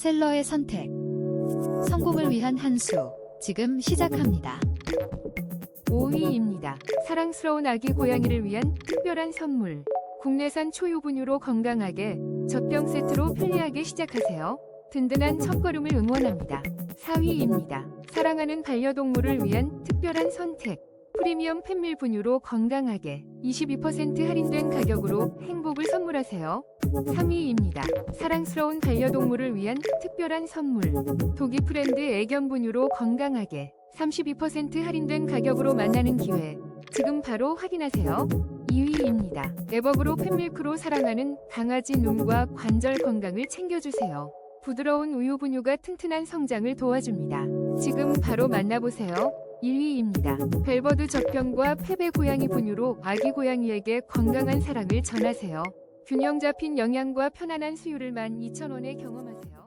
셀러의 선택. 성공을 위한 한 수. 지금 시작합니다. 5위입니다. 사랑스러운 아기 고양이를 위한 특별한 선물. 국내산 초유분유로 건강하게 젖병 세트로 편리하게 시작하세요. 든든한 첫걸음을 응원합니다. 4위입니다. 사랑하는 반려동물을 위한 특별한 선택. 프리미엄 팬밀 분유로 건강하게 22% 할인된 가격으로 행복을 선물하세요. 3위입니다. 사랑스러운 반려동물을 위한 특별한 선물. 독이 브랜드 애견 분유로 건강하게 32% 할인된 가격으로 만나는 기회. 지금 바로 확인하세요. 2위입니다. 에버그로 팬밀크로 사랑하는 강아지 눈과 관절 건강을 챙겨주세요. 부드러운 우유 분유가 튼튼한 성장을 도와줍니다. 지금 바로 만나보세요. 1위입니다. 벨버드 젖병과 페베 고양이 분유로 아기 고양이에게 건강한 사랑을 전하세요. 균형 잡힌 영양과 편안한 수유를 12,000원에 경험하세요.